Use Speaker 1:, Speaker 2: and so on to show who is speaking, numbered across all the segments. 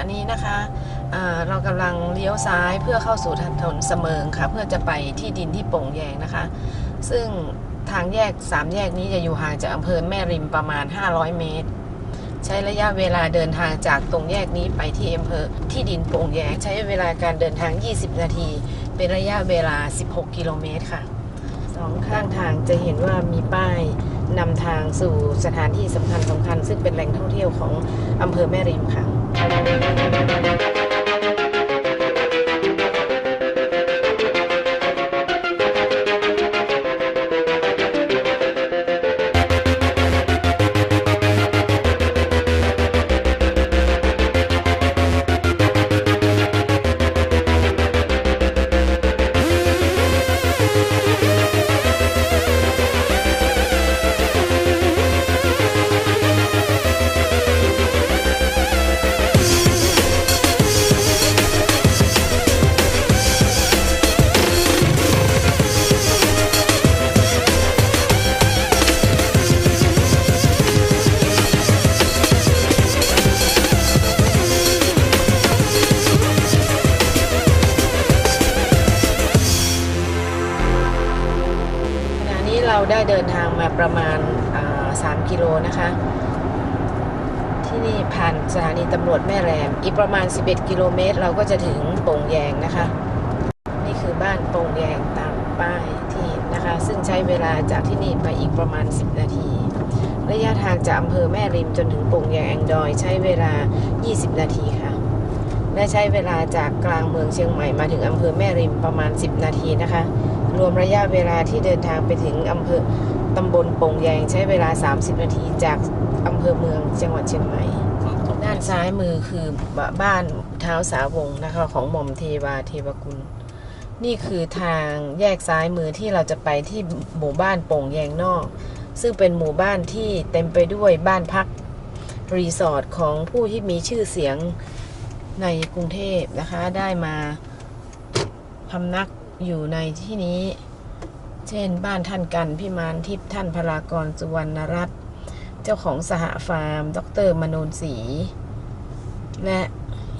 Speaker 1: ะนี้นะคะเเรากำลังเลี้ยวซ้ายเพื่อเข้าสู่ถนนเสมิงค่ะ เพื่อจะไปที่ดินที่โป่งแยงนะคะ ซึ่งทางแยก 3 แยกนี้จะอยู่ห่างจากอำเภอแม่ริมประมาณ 500 เมตร ใช้ระยะเวลาเดินทางจากตรงแยกนี้ไปที่อำเภอที่ดินโป่งแยง ใช้เวลาการเดินทาง 20 นาที เป็นระยะเวลา 16 กิโลเมตรค่ะสองข้างทางจะเห็นว่ามีป้ายนำทางสู่สถานที่สำคัญสำคัญ ซึ่งเป็นแหล่งท่องเที่ยวของอำเภอแม่ริมค่ะ Thank you. มาประมาณอ่า3กิโลนะคะ ที่นี่ผ่านสถานีตำรวจแม่แรม อีกประมาณ 11 กิโลเมตร เราก็จะถึงโป่งแยงนะคะ นี่คือบ้านโป่งแยงตามป้ายที่นะคะ ซึ่งใช้เวลาจากที่นี่ไปอีกประมาณ 10 นาที ระยะทางจากอำเภอแม่ริมจนถึงโป่งแยงแองดอย ใช้เวลา 20 นาทีค่ะและใช้เวลาจากกลางเมืองเชียงใหม่มาถึงอำเภอแม่ริมประมาณ 10 นาทีนะคะ รวมระยะเวลาที่เดินทางไปถึงอำเภอ ตำบลโป่งแยงใช้เวลา 30 นาทีจากอำเภอเมืองจังหวัดเชียงใหม่ ด้านซ้ายมือคือบ้านเท้าสาวงศ์นะคะของหม่อมเทวาเทวกุล นี่คือทางแยกซ้ายมือที่เราจะไปที่หมู่บ้านโป่งแยงนอก ซึ่งเป็นหมู่บ้านที่เต็มไปด้วยบ้านพักรีสอร์ทของผู้ที่มีชื่อเสียงในกรุงเทพนะคะได้มาพำนักอยู่ในที่นี้ เช่น บ้านท่านกันพิมานทิพย์ท่านพลากรสุวรรณรัตน์เจ้าของสหฟาร์ม ดรมโนนศรีและ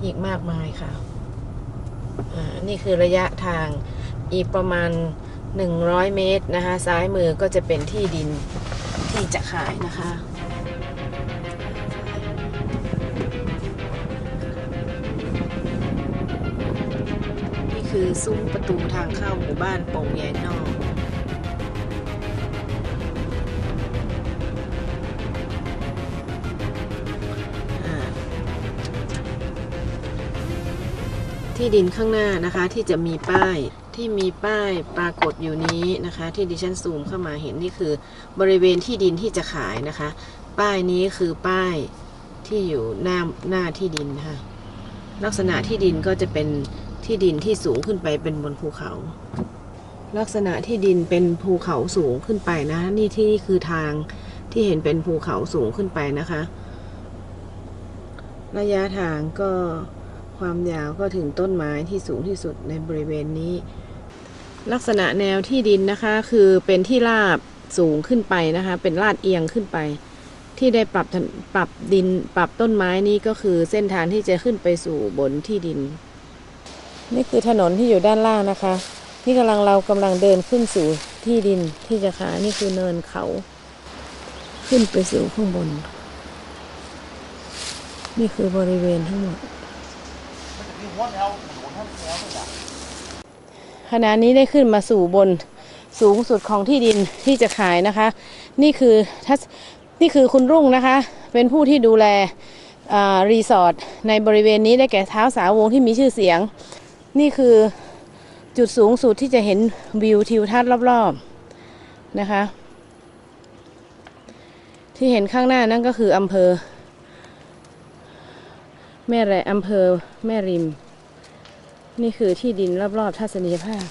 Speaker 1: อีกมากมายค่ะ นี่คือระยะทางอีกประมาณ 100 เมตรนะคะ ซ้ายมือก็จะเป็นที่ดินที่จะขายนะคะนี่คือซุ้มประตูทางเข้าหมู่บ้านโป่งแยงนอ ที่ดินข้างหน้านะคะที่จะมีป้ายที่มีป้ายปรากฏอยู่นี้นะคะ ที่ดิฉันซูมเข้ามาเห็นนี่คือบริเวณที่ดินที่จะขายนะคะ ป้ายนี้คือป้ายที่อยู่หน้าหน้าที่ดินค่ะลักษณะที่ดินก็จะเป็นที่ดินที่สูงขึ้นไปเป็นบนภูเขา ลักษณะที่ดินเป็นภูเขาสูงขึ้นไปนะ นี่ที่นี่คือทางที่เห็นเป็นภูเขาสูงขึ้นไปนะคะ ระยะทางก็ ความยาวก็ถึงต้นไม้ที่สูงที่สุดในบริเวณนี้ ลักษณะแนวที่ดินนะคะคือเป็นที่ราบสูงขึ้นไปนะคะ เป็นลาดเอียงขึ้นไป ที่ได้ปรับปรับดินปรับต้นไม้นี้ก็คือเส้นทางที่จะขึ้นไปสู่บนที่ดิน นี่คือถนนที่อยู่ด้านล่างนะคะนี่กำลังเรากำลังเดินขึ้นสู่ที่ดินที่จะขายนี่คือเนินเขา ขึ้นไปสู่ข้างบน นี่คือบริเวณทั้งหมด ขณะนี้ได้ขึ้นมาสู่บนสูงสุดของที่ดินที่จะขายนะคะ นี่คือทัศนี่คือคุณรุ่งนะคะ เป็นผู้ที่ดูแลรีสอร์ทในบริเวณนี้ได้แก่เท้าสาวงที่มีชื่อเสียง นี่คือจุดสูงสุดที่จะเห็นวิวทิวทัศน์รอบๆนะคะ ที่เห็นข้างหน้านั่นก็คืออำเภอ แม่แรอำเภอแม่ริม นี่คือที่ดินรอบๆทัศนียภาพ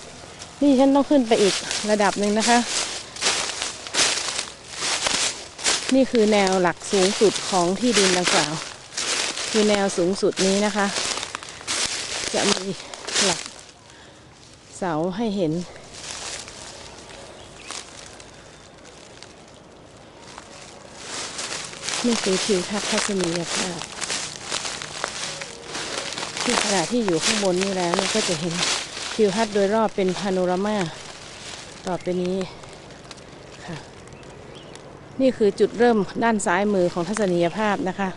Speaker 1: นี่ฉันต้องขึ้นไปอีกระดับหนึ่งนะคะ นี่คือแนวหลักสูงสุดของที่ดินดังกล่าว คือแนวสูงสุดนี้นะคะ จะมีหลักเสาให้เห็นนี่คือทิวทัศน์ทัศนียภาพ ที่ขณะที่อยู่ข้างบนนี่แล้วก็จะเห็นทิวทัศน์โดยรอบเป็นพาโนรามาต่อไปนี้ค่ะนี่คือจุดเริ่มด้านซ้ายมือของทัศนียภาพนะคะ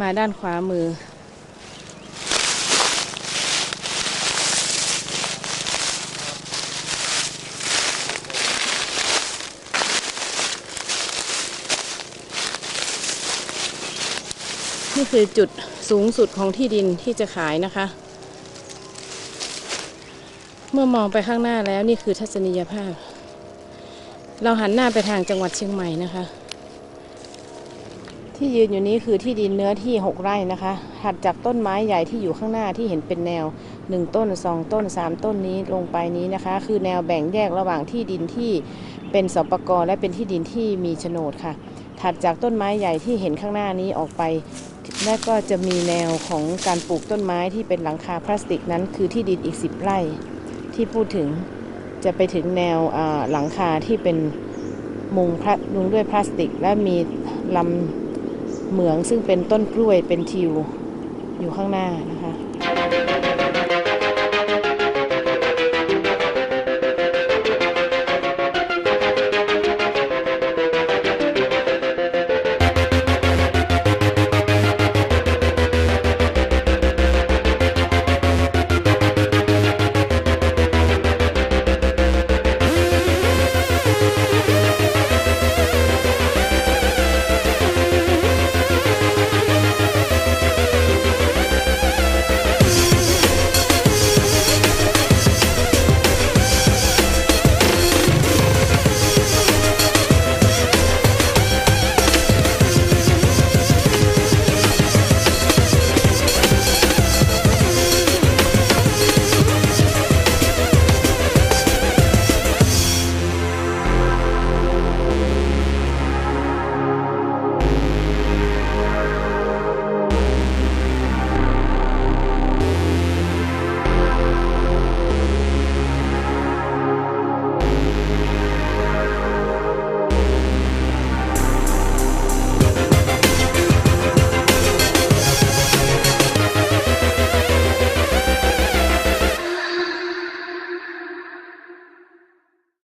Speaker 1: มาด้านขวามือ นี่คือจุดสูงสุดของที่ดินที่จะขายนะคะ เมื่อมองไปข้างหน้าแล้วนี่คือทัศนียภาพ เราหันหน้าไปทางจังหวัดเชียงใหม่นะคะ ที่ยืนอยู่นี้คือที่ดินเนื้อที่ 6 ไร่นะคะถัดจากต้นไม้ใหญ่ที่อยู่ข้างหน้าที่เห็นเป็นแนว 1 ต้น 2 ต้น 3 ต้นนี้ลงไปนี้นะคะ คือแนวแบ่งแยกระหว่างที่ดินที่เป็นสปกรและเป็นที่ดินที่มีโฉนดค่ะถัดจากต้นไม้ใหญ่ที่เห็นข้างหน้านี้ออกไป และก็จะมีแนวของการปลูกต้นไม้ที่เป็นหลังคาพลาสติกนั้น คือที่ดินอีก 10 ไร่ที่พูดถึงจะไปถึงแนวหลังคาที่เป็นมุงพระมุงด้วยพลาสติก และมีลำเหมืองซึ่งเป็นต้นกล้วยเป็นทิวอยู่ข้างหน้านะ